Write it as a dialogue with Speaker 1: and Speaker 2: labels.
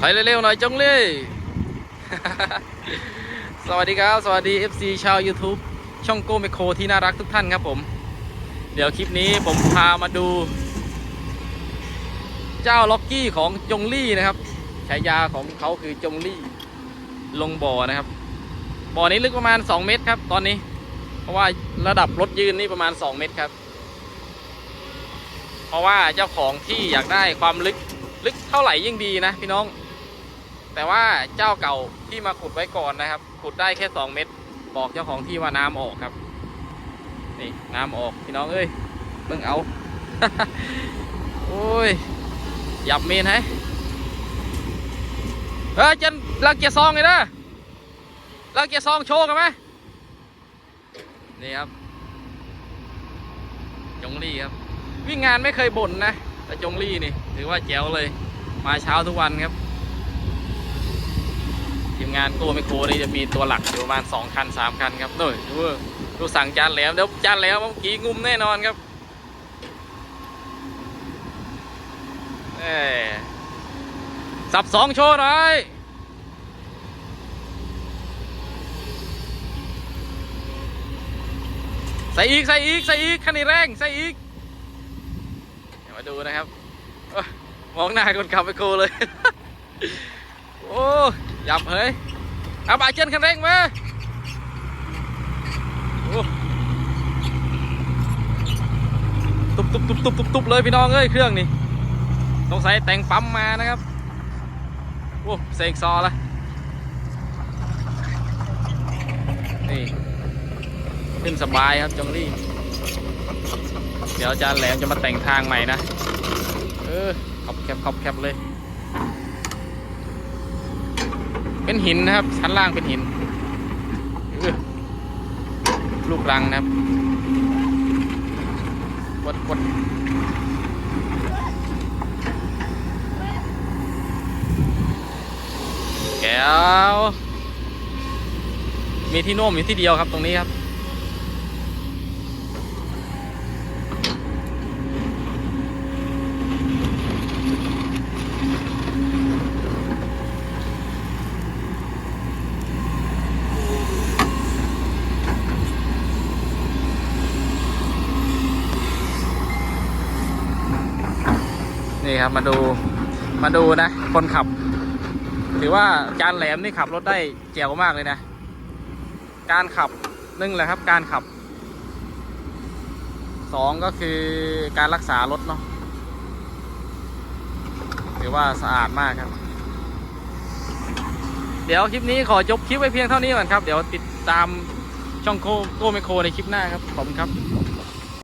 Speaker 1: ถอยเร็วๆหน่อยจงเล่สวัสดีครับ สวัสดี FC ชาว YouTube ช่องโกเมโคที่น่ารักทุกท่านครับผม เดี๋ยวคลิปนี้ผมพามาดู เจ้าล็อกกี้ของจงลี่นะครับฉายาของเขาคือจงลี่ลงบ่อนะครับ บ่อนี้ลึกประมาณ 2 เมตรครับ ตอนนี้ เพราะว่าระดับรถยืนนี่ประมาณ 2 เมตรครับ เพราะว่าเจ้าของที่อยากได้ความลึกลึกเท่าไหร่ยิ่งดีนะพี่น้อง แต่ว่าเจ้าเก่าที่มาขุดไว้ก่อนนะครับ ขุดได้แค่ 2 เมตรบอกเจ้าของที่ว่าน้ำออกครับ นี่น้ำออกพี่น้องเอ้ยเบิ่งเอาโอ้ยหยับเมนให้เฮ้ยจันลักเกียร์ซองเลยนะลักเกียร์ซองโชว์กันไหมนี่ครับ จงลี่ครับ วิ่งงานไม่เคยบ่นนะ แต่จงลี่นี่ถือว่าแจ๋วเลย มาเช้าทุกวันครับ มงานโก้ไมโครนี่จะมีตัวหลักอยู่ประมาณ 2 คัน 3 คันครับดูดูดูสั่งจานแหลมเดี๋ยวจานแหลมเมื่อกี้งุมแน่นอนครับเอ้ยสับสองโชว์หน่อยใส่อีกใส่อีกใส่อีกคันนี้แรงใส่อีกเดี๋ยวมาดูนะครับอมองหน้าคนขับไปโคเลย โอ้ ยับเฮ้ย เอาบาเจนคันเร่งมาตุบตุบตุบตุบตุบตุบเลยพี่น้องเอ้ยเครื่องนี่ต้องใส่แต่งปั๊มมานะครับโอ้เสกซอละนี่ขึ้นสบายครับจงรี่ เดี๋ยวอาจารย์แหลมจะมาแต่งทางใหม่นะ เออขอบแคบขอบแคบเลย เป็นหินนะครับ ชั้นล่างเป็นหิน ลูกรังนะครับกดกดแก้วมีที่โน้มอยู่ที่เดียวครับตรงนี้ครับ นี่ครับมาดูมาดูนะ คนขับ ถือว่าจานแหลมนี่ขับรถได้แจ๋วมากเลยนะ การขับหนึ่งแหละครับ การขับสองก็คือการรักษารถเนาะถือว่าสะอาดมากครับ เดี๋ยวคลิปนี้ขอจบคลิปไว้เพียงเท่านี้ก่อนครับ เดี๋ยวติดตามช่องโคโกเมโคในคลิปหน้าครับ ขอบคุณครับ